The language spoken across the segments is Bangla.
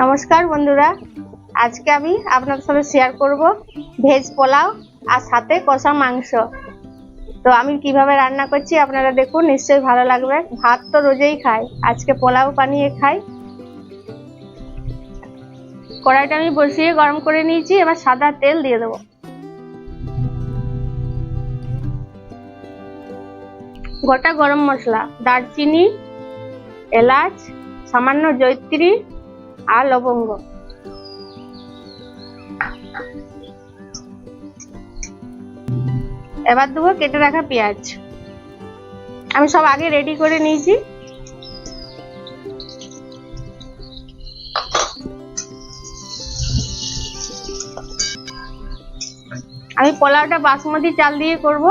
নমস্কার বন্ধুরা, আজকে আমি আপনাদের সাথে শেয়ার করব ভেজ পোলাও আর সাথে কষা মাংস। তো আমি কীভাবে রান্না করছি আপনারা দেখুন, নিশ্চয়ই ভালো লাগবে। ভাত তো রোজেই খাই, আজকে পোলাও বানিয়ে খাই। কড়াইটা আমি বসিয়ে গরম করে নিয়েছি, এবার সাদা তেল দিয়ে দেবো। গোটা গরম মশলা, দারচিনি, এলাচ, সামান্য জৈত্রী আর লবঙ্গ। এবার দেবো কেটে রাখা পেঁয়াজ। আমি সব আগে রেডি করে নিয়েছি। আমি পোলাওটা বাসমতি চাল দিয়ে করব।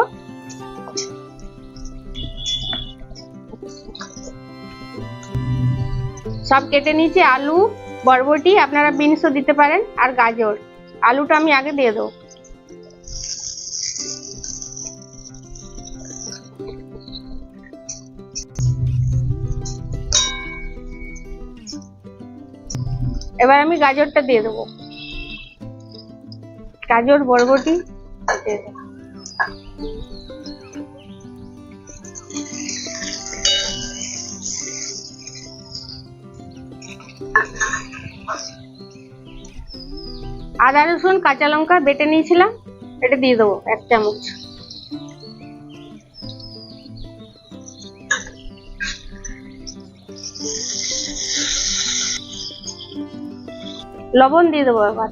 সব কেটে নিয়েছি, আলু, বরবটি, আপনারা বিনসও দিতে পারেন, আর গাজর। আলুটা আমি আগে দিয়ে দেবো। এবার আমি গাজরটা দিয়ে দেবো। গাজর, বরবটি, দিয়ে দেবো। আদা, রসুন, কাঁচা লঙ্কা বেটে নিয়েছিলাম, এটা দিয়ে দেবো, এক চামচ। লবণ দিয়ে দেবো এবার।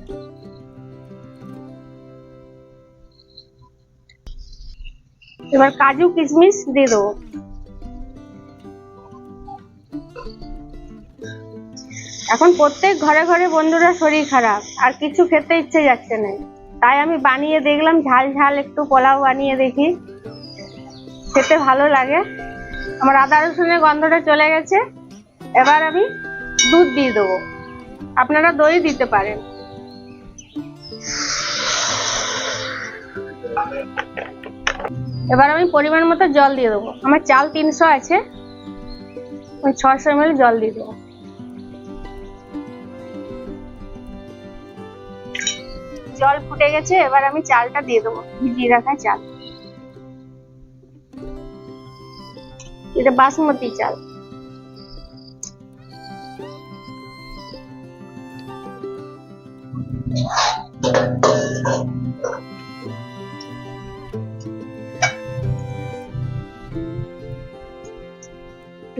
এবার কাজু কিশমিশ দিয়ে দেবো। এখন প্রত্যেক ঘরে ঘরে বন্ধুরা শরীর খারাপ, আর কিছু খেতে ইচ্ছে যাচ্ছে না। তাই আমি বানিয়ে দেখলাম, ঝাল ঝাল একটু পোলাও বানিয়ে দেখি। খেতে ভালো লাগে। আমার আদা রসুনের গন্ধটা চলে গেছে। এবার আমি দুধ দিয়ে দেবো। আপনারা দই দিতে পারেন। এবার আমি পরিমাণ মতো জল দিয়ে দেবো। আমার চাল তিনশো আছে। ছশো এমএল জল দিয়ে দেবো। জল ফুটে গেছে, এবার আমি চালটা দিয়ে দেবো। ভিজিয়ে রাখা চাল। এটা বাসমতি চাল।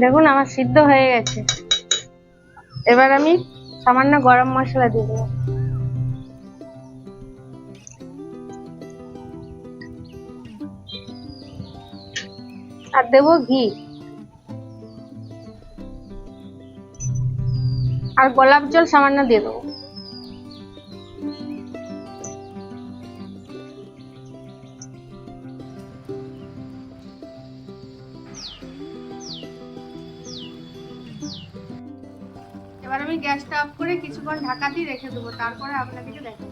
দেখুন, আমার সিদ্ধ হয়ে গেছে। এবার আমি সামান্য গরম মশলা দিয়ে দেবো। আর দেব ঘি। আর গোলাপ জল সামান্য দিয়ে দেবো। এবার আমি গ্যাসটা অফ করে কিছুক্ষণ দিয়ে রেখে দেবো, তারপরে আপনাদেরকে দেখাবো।